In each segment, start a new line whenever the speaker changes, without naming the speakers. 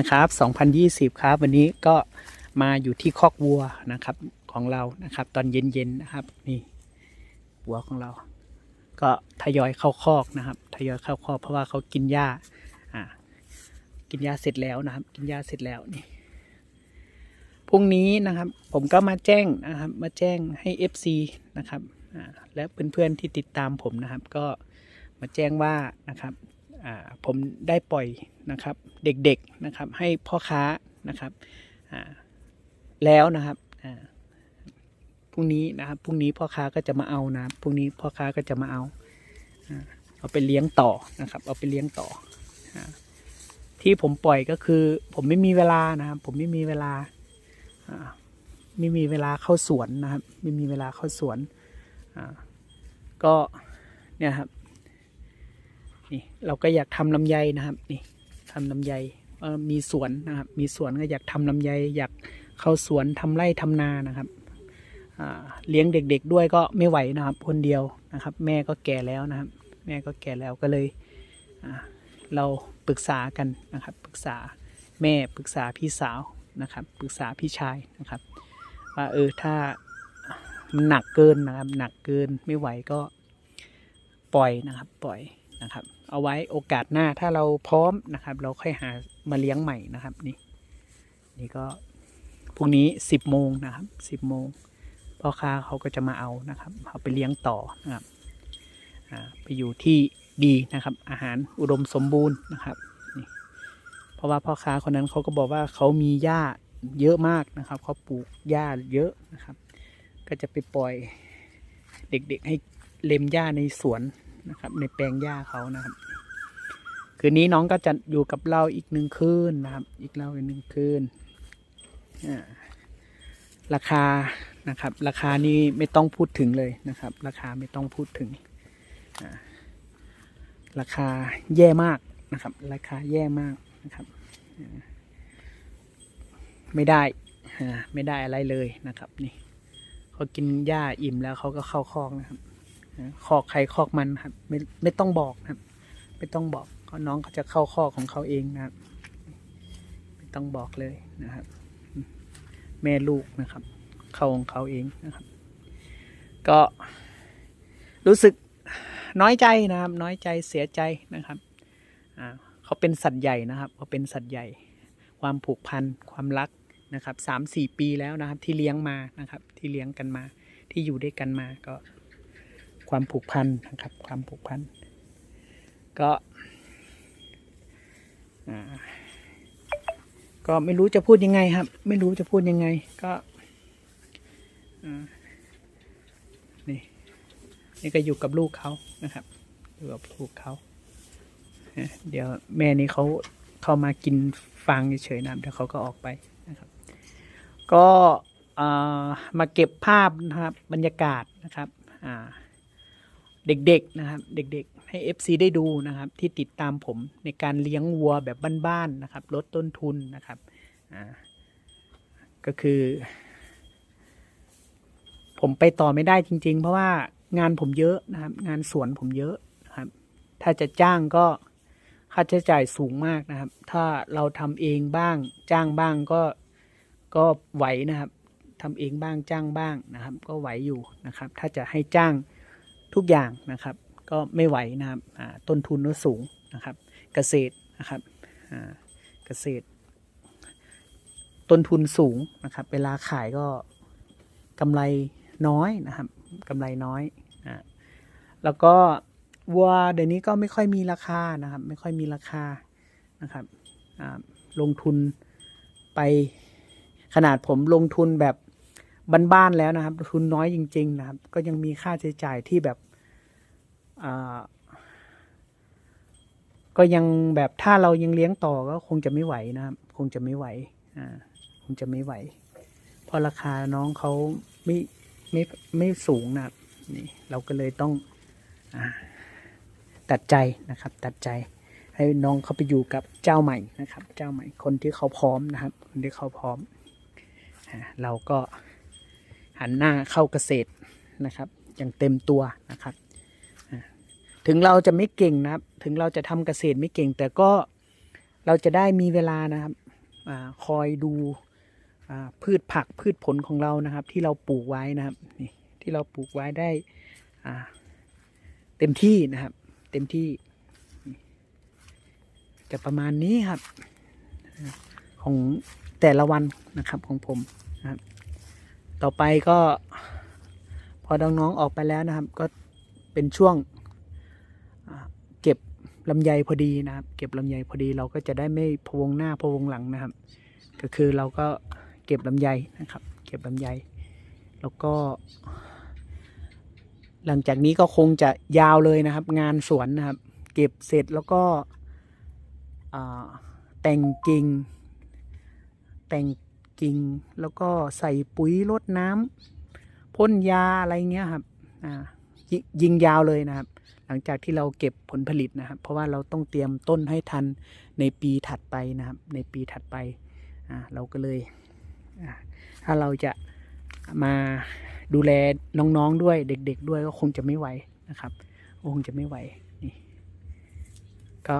นะครับ 2020 ครับ วันนี้ก็มาอยู่ที่คอกวัวนะครับของเรานะครับ ตอนเย็นๆนะครับ นี่วัวของเรา ก็ทยอยเข้าคอกนะครับ ทยอยเข้าคอกเพราะว่าเขากินหญ้าอ่ากินหญ้าเสร็จแล้วนะครับ กินหญ้าเสร็จแล้วนี่พรุ่งนี้นะครับ ผมก็มาแจ้งนะครับ มาแจ้งให้ FC นะครับและเพื่อนๆที่ติดตามผมนะครับ ก็มาแจ้งว่านะครับ ผมได้ปล่อยนะครับเด็กๆนะครับให้พ่อค้านะครับแล้วนะครับพรุ่งนี้นะครับพรุ่งนี้พ่อค้าก็จะมาเอานะพรุ่งนี้พ่อค้าก็จะมาเอาเอาไปเลี้ยงต่อนะครับ เอาไปเลี้ยงต่อ ที่ผมปล่อยก็คือ ผมไม่มีเวลานะครับ ผมไม่มีเวลาไม่มีเวลาเข้าสวนนะครับ ไม่มีเวลาเข้าสวนก็เนี่ยครับ นี่เราก็อยากทำลำไยนะครับ นี่ทำลำไยเอ่อมีสวนนะครับ มีสวนก็อยากทำลำไย อยากเข้าสวนทำไร่ทำนานะครับเลี้ยงเด็กๆด้วยก็ไม่ไหวนะครับ คนเดียวนะครับ แม่ก็แก่แล้วนะครับ แม่ก็แก่แล้วก็เลยเราปรึกษากันนะครับ ปรึกษาแม่ปรึกษาพี่สาวนะครับ ปรึกษาพี่ชายนะครับว่าเออถ้ามันหนักเกินนะครับ หนักเกินไม่ไหวก็ปล่อยนะครับ ปล่อย นะครับ เอาไว้โอกาสหน้าถ้าเราพร้อมนะครับ เราค่อยหามาเลี้ยงใหม่นะครับนี่นี่ก็พรุ่งนี้สิบโมงนะครับสิบโมงพ่อค้าเขาก็จะมาเอานะครับเอาไปเลี้ยงต่อนะครับไปอยู่ที่ดีนะครับ อาหารอุดมสมบูรณ์นะครับนี่เพราะว่าพ่อค้าคนนั้นเขาก็บอกว่าเขามีหญ้าเยอะมากนะครับเขาปลูกหญ้าเยอะนะครับ ก็จะไปปล่อยเด็กๆให้เล็มหญ้าในสวน นะครับ ในแปลงหญ้าเขานะครับ คืนนี้น้องก็จะอยู่กับเราอีกหนึ่งคืนนะครับ อีกเราอีกหนึ่งคืนราคานะครับ ราคานี้ไม่ต้องพูดถึงเลยนะครับ ราคาไม่ต้องพูดถึงราคาแย่มากนะครับ ราคาแย่มากนะครับ ไม่ได้ไม่ได้อะไรเลยนะครับ นี่เขากินหญ้าอิ่มแล้วเขาก็เข้าคอกนะครับ คอกใครคอกมันครับ ไม่ไม่ต้องบอกนะครับ ไม่ต้องบอกน้องเขาจะเข้าคอกของเขาเองนะครับ ไม่ต้องบอกเลยนะครับ แม่ลูกนะครับ เข้าของเขาเองนะครับ ก็รู้สึกน้อยใจนะครับ น้อยใจเสียใจนะครับอ่าเขาเป็นสัตว์ใหญ่นะครับเขาเป็นสัตว์ใหญ่ ความผูกพันความรักนะครับสามสี่ปีแล้วนะครับ ที่เลี้ยงมานะครับ ที่เลี้ยงกันมา ที่อยู่ด้วยกันมาก็ ความผูกพันนะครับ ความผูกพัน ก็อ่าก็ไม่รู้จะพูดยังไงครับ ไม่รู้จะพูดยังไง ก็อ่านี่นี่ก็อยู่กับลูกเขานะครับอยู่กับลูกเขาเดี๋ยวแม่นี่เขาเข้ามากินฟางเฉยๆนะเดี๋ยวเขาก็ออกไปนะครับ ก็อ่ามาเก็บภาพนะครับบรรยากาศนะครับ อ่า เด็กๆนะครับเด็กๆให้ FC ได้ดูนะครับที่ติดตามผมในการเลี้ยงวัวแบบบ้านๆนะครับลดต้นทุนนะครับอ่าก็คือ ผมไปต่อไม่ได้จริง ๆ เพราะว่างานผมเยอะนะครับ งานสวนผมเยอะนะครับ ถ้าจะจ้างก็ค่าใช้จ่ายสูงมากนะครับ ถ้าเราทำเองบ้าง จ้างบ้างก็ก็ไหวนะครับทำเองบ้างจ้างบ้างนะครับ ก็ไหวอยู่นะครับ ถ้าจะให้จ้าง ทุกอย่างนะครับ ก็ไม่ไหวนะครับต้นทุนก็สูงนะครับ เกษตรนะครับเกษตร ต้นทุนสูงนะครับ เวลาขายก็กำไรน้อยนะครับกำไรน้อยอ่าแล้วก็วัวเดี๋ยวนี้ก็ไม่ค่อยมีราคานะครับ ไม่ค่อยมีราคานะครับอ่าลงทุนไปขนาดผมลงทุนแบบบ้านๆแล้วนะครับ ทุนน้อยจริง ๆ นะครับ ก็ยังมีค่าใช้จ่ายที่แบบ ก็ยังแบบถ้าเรายังเลี้ยงต่อก็คงจะไม่ไหวนะครับ คงจะไม่ไหวอ่าคงจะไม่ไหว เพราะราคาน้องเขาไม่ไม่ไม่สูงนะนี่เราก็เลยต้องอตัดใจนะครับ ตัดใจ ให้น้องเขาไปอยู่กับเจ้าใหม่นะครับ เจ้าใหม่คนที่เขาพร้อมนะครับ คนที่เขาพร้อมเราก็หันหน้าเข้าเกษตรนะครับอย่างเต็มตัวนะครับ ถึงเราจะไม่เก่งนะครับ ถึงเราจะทำเกษตรไม่เก่ง แต่ก็เราจะได้มีเวลานะครับอคอยดูพืชผักพืชผลของเรานะครับ ที่เราปลูกไว้นะครับนี่ที่เราปลูกไว้ได้เต็มที่นะครับ เต็มที่ จะประมาณนี้ครับอของแต่ละวันนะครับของผมนะครับ ต่อไปก็พอน้องๆออกไปแล้วนะครับ ก็เป็นช่วง ลำไยพอดีนะครับ เก็บลำไยพอดีเราก็จะได้ไม่พวงหน้าพวงหลังนะครับ ก็คือเราก็เก็บลำไยนะครับ เก็บลำไย แล้วก็ หลังจากนี้ก็คงจะยาวเลยนะครับ งานสวนนะครับ เก็บเสร็จแล้วก็แต่งกิ่ง แต่งกิ่งแล้วก็ใส่ปุ๋ยรดน้ำพ่นยาอะไรเงี้ยครับอ่ายิงยาวเลยนะครับ ลังจากที่เราเก็บผลผลิตนะครับ เพราะว่าเราต้องเตรียมต้นให้ทันในปีถัดไปนะครับ ในปีถัดไปอ่าเราก็เลยอ่าถ้าเราจะมาดูแลน้องๆด้วยเด็ก ๆ ด้วยก็คงจะไม่ไหวนะครับคงจะไม่ไหวนี่ก็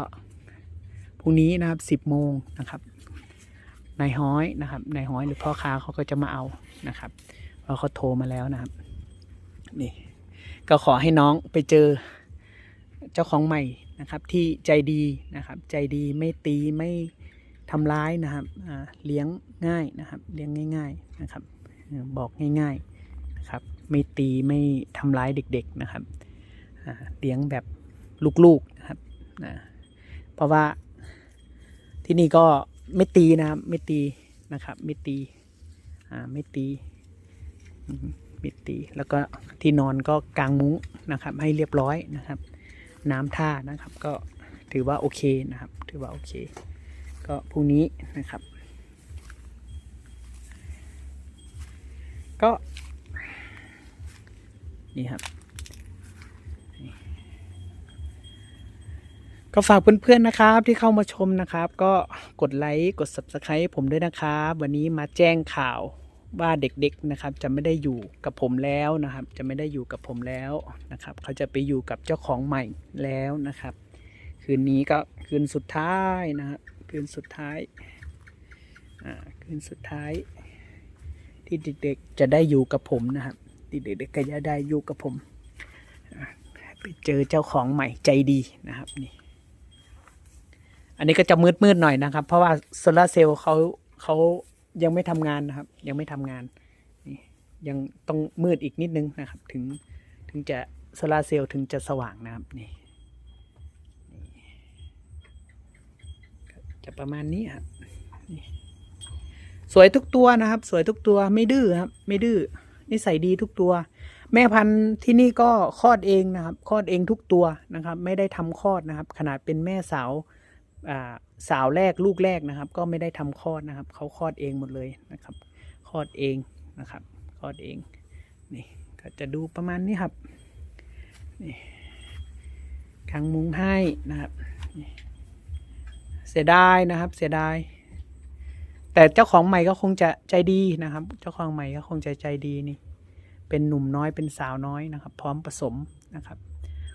พรุ่งนี้นะครับสิบโมงนะครับนายฮ้อยนะครับนายฮ้อยหรือพ่อค้าเขาก็จะมาเอานะครับเพราะเขาโทรมาแล้วนะครับนี่ก็ขอให้น้องไปเจอ เจ้าของใหม่นะครับที่ใจดีนะครับใจดีไม่ตีไม่ทำร้ายนะครับเลี้ยงง่ายนะครับเลี้ยงง่าย ๆนะครับ บอกง่ายๆนะครับไม่ตีไม่ทำร้ายเด็กๆนะครับเลี้ยงแบบลูกๆนะครับนะเพราะว่าที่นี่ก็ไม่ตีนะครับไม่ตีนะครับไม่ตีอ่าไม่ตีไม่ตีแล้วก็ที่นอนก็กางมุ้งนะครับให้เรียบร้อยนะครับ น้ำท่านะครับ ก็ถือว่าโอเคนะครับ ถือว่าโอเค ก็พรุ่งนี้นะครับ ก็นี่ครับก็ฝากเพื่อนๆนะครับที่เข้ามาชมนะครับ ก็กดไลค์กด subscribe ผมด้วยนะครับ วันนี้มาแจ้งข่าว ว่าเด็กๆนะครับจะไม่ได้อยู่กับผมแล้วนะครับ จะไม่ได้อยู่กับผมแล้วนะครับ เขาจะไปอยู่กับเจ้าของใหม่แล้วนะครับ คืนนี้ก็คืนสุดท้ายนะครับคืนสุดท้ายอ่าคืนสุดท้าย ที่เด็กๆจะได้อยู่กับผมนะครับที่เด็กๆก็จะได้อยู่กับผมไปเจอเจ้าของใหม่ใจดีนะครับนี่อันนี้ก็จะมืดๆหน่อยนะครับ เพราะว่าโซลาเซลล์เขาเขา ยังไม่ทำงานนะครับ ยังไม่ทำงานนี่ยังต้องมืดอีกนิดนึงนะครับ ถึงถึงจะโซลาเซลล์ถึงจะสว่างนะครับนี่จะประมาณนี้ครับสวยทุกตัวนะครับ สวยทุกตัวไม่ดื้อครับ ไม่ดื้อนิสัยดีทุกตัว แม่พันธุ์ที่นี่ก็คลอดเองนะครับคลอดเองทุกตัวนะครับ ไม่ได้ทำคลอดนะครับ ขนาดเป็นแม่สาว สาวแรกลูกแรกนะครับ ก็ไม่ได้ทำคลอดนะครับเขาคลอดเองหมดเลยนะครับคลอดเองนะครับคลอดเองนี่ก็จะดูประมาณนี้ครับนี่กางมุงให้นะครับเสียดายนะครับเสียดายแต่เจ้าของใหม่ก็คงจะใจดีนะครับ เจ้าของใหม่ก็คงจะใจดีนี่ เป็นหนุ่มน้อยเป็นสาวน้อยนะครับ พร้อมผสมนะครับ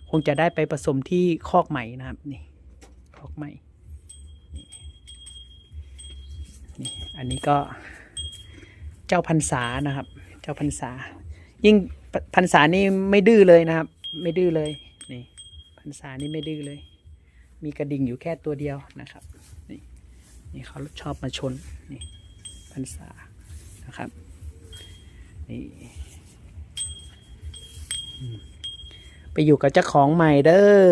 คงจะได้ไปผสมที่คอกใหม่นะครับนี่คอกใหม่ นี่อันนี้ก็เจ้าพันษานะครับ เจ้าพันษา ยิ่งพันษานี่ไม่ดื้อเลยนะครับ ไม่ดื้อเลยนี่พันษานี่ไม่ดื้อเลย มีกระดิ่งอยู่แค่ตัวเดียวนะครับนี่นี่เขาชอบมาชนนี่พันษานะครับนี่ไปอยู่กับเจ้าของใหม่เด้อ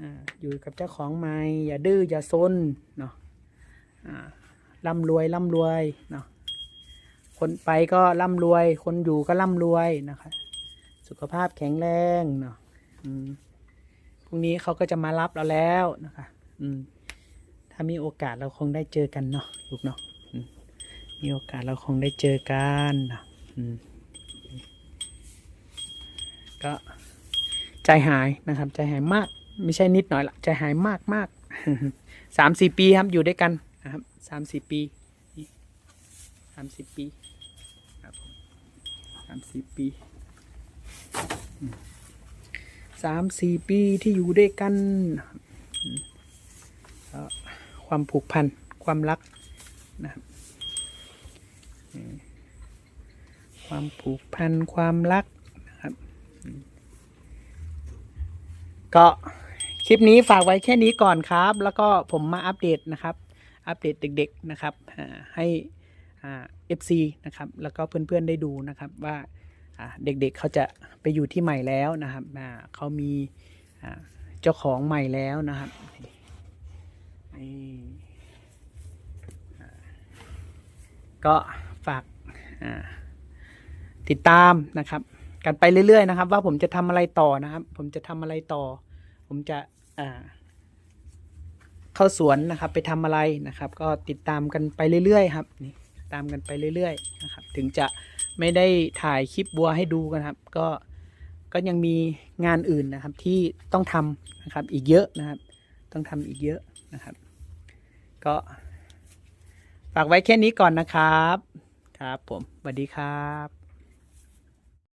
อ่าอยู่กับเจ้าของใหม่อย่าดื้ออย่าซนเนาะ ร่ำรวยร่ำรวยเนาะคนไปก็ร่ำรวย คนอยู่ก็ร่ำรวยนะคะสุขภาพแข็งแรงเนาะพรุ่งนี้เขาก็จะมารับเราแล้วนะคะ อืม ถ้ามีโอกาสเราคงได้เจอกันเนาะลูกเนาะมีโอกาสเราคงได้เจอกันเนาะก็ใจหายนะครับ ใจหายมาก ไม่ใช่นิดหน่อยละใจหายมากมากสามสี่ปีครับอยู่ด้วยกัน นะครับสามสี่ปีสามสี่ปีครับสามสี่ปีสามสี่ปีที่อยู่ด้วยกันความผูกพันความรักนะครับความผูกพันความรักนะครับ ก็คลิปนี้ฝากไว้แค่นี้ก่อนครับ แล้วก็ผมมาอัปเดตนะครับ อัปเดตเด็กๆนะครับให้เอ่า FC นะครับแล้วก็เพื่อนๆได้ดูนะครับว่าเด็กๆเขาจะไปอยู่ที่ใหม่แล้วนะครับเขามีเจ้าของใหม่แล้วนะครับนี่ก็ฝากติดตามนะครับ กันไปเรื่อยๆนะครับ ว่าผมจะทำอะไรต่อนะครับ ผมจะทำอะไรต่อ ผมจะอ่า เข้าสวนนะครับ ไปทำอะไรนะครับ ก็ติดตามกันไปเรื่อยๆครับนี่ตามกันไปเรื่อยๆนะครับ ถึงจะไม่ได้ถ่ายคลิปบัวให้ดูกันครับ ก็ก็ยังมีงานอื่นนะครับที่ต้องทำนะครับอีกเยอะนะครับ ต้องทำอีกเยอะนะครับ ก็ฝากไว้แค่นี้ก่อนนะครับ ครับผมสวัสดีครับ